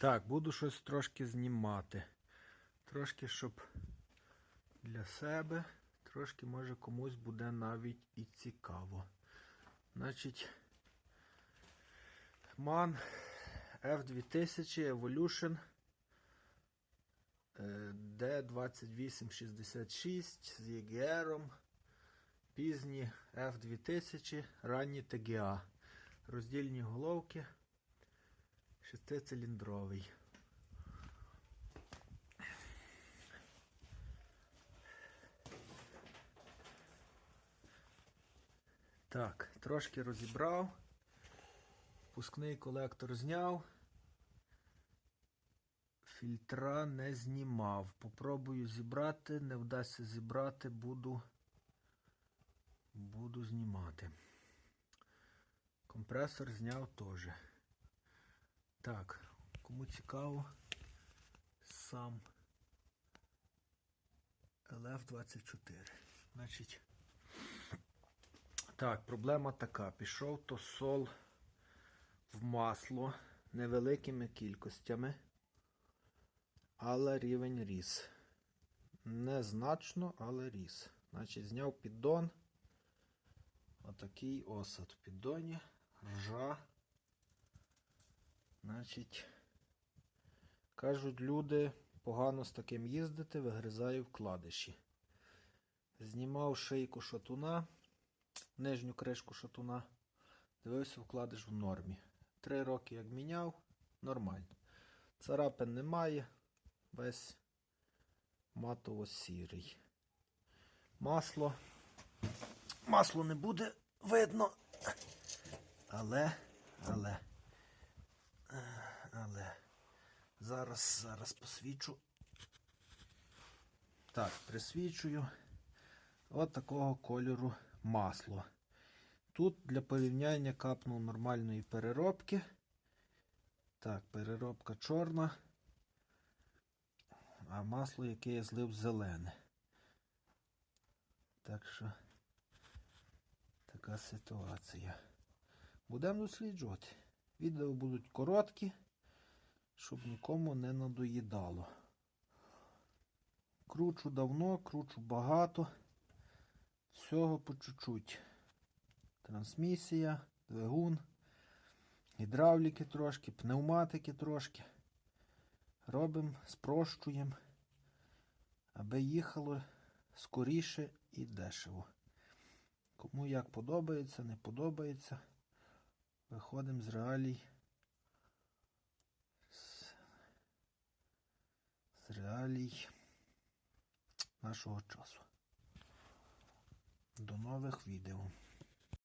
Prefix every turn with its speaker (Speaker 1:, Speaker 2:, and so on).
Speaker 1: Так, буду щось трошки знімати. Трошки, щоб для себе, трошки, може, комусь буде навіть і цікаво. Значить, MAN F2000 Evolution е, D2866 з EGR, пізні F2000, ранні TGA. Роздільні головки. Шестициліндровий. Так, трошки розібрав. Пускний колектор зняв. Фільтра не знімав. Попробую зібрати, не вдасться зібрати, буду, буду знімати. Компресор зняв теж. Так, кому цікаво, сам LF24. Значить, так, проблема така. Пішов тосол в масло невеликими кількостями, але рівень ріс. Незначно, але ріс. Значить, зняв піддон. Отакий осад в піддоні. Ржа. Значить, кажуть люди, погано з таким їздити, вигризаю вкладиші. Знімав шийку шатуна, нижню кришку шатуна, дивився, вкладиш в нормі. Три роки як міняв, нормально. Царапин немає, весь матово-сірий. Масло. Масло не буде видно. Але, але. Зараз, зараз посвічу. Так, присвічую. От такого кольору масло. Тут для порівняння капнув нормальної переробки. Так, переробка чорна. А масло, яке я злив зелене. Так що така ситуація. Будемо досліджувати. Відео будуть короткі, щоб нікому не надоїдало. Кручу давно, кручу багато. Всього по чуть-чуть. Трансмісія, двигун, гідравліки трошки, пневматики трошки. Робимо, спрощуємо, аби їхало скоріше і дешево. Кому як подобається, не подобається. Виходимо з реалій. З, з реалій нашого часу. До нових відео.